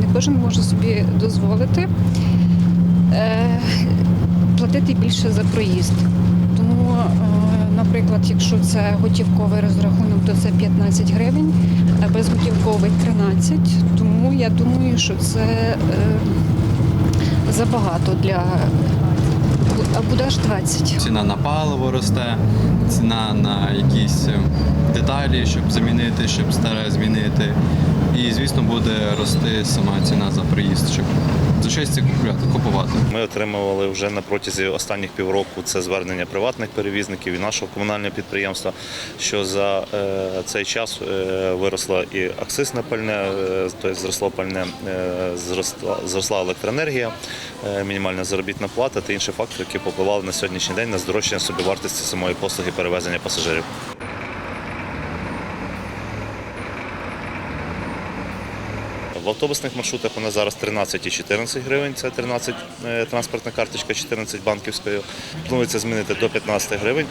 Не кожен може собі дозволити е, платити більше за проїзд. Тому, е, наприклад, якщо це готівковий розрахунок, то це 15 гривень, а безготівковий 13. Тому я думаю, що це е, забагато для а буде аж 20. Ціна на паливо росте, ціна на якісь деталі, щоб замінити, щоб старе змінити. Звісно, буде рости сама ціна за проїзд, щоб за купляти, купувати. Ми отримували вже на протязі останніх півроку це звернення приватних перевізників і нашого комунального підприємства, що за е, цей час е, виросло і акцизне пальне, е, тобто зросло пальне, зросла, електроенергія, мінімальна заробітна плата та інші фактори, які попливали на сьогоднішній день на здорожчання собівартості самої послуги перевезення пасажирів. В автобусних маршрутах вона зараз 13 і 14 гривень, це 13 е, транспортна карточка, 14 банківською. Планується змінити до 15 гривень.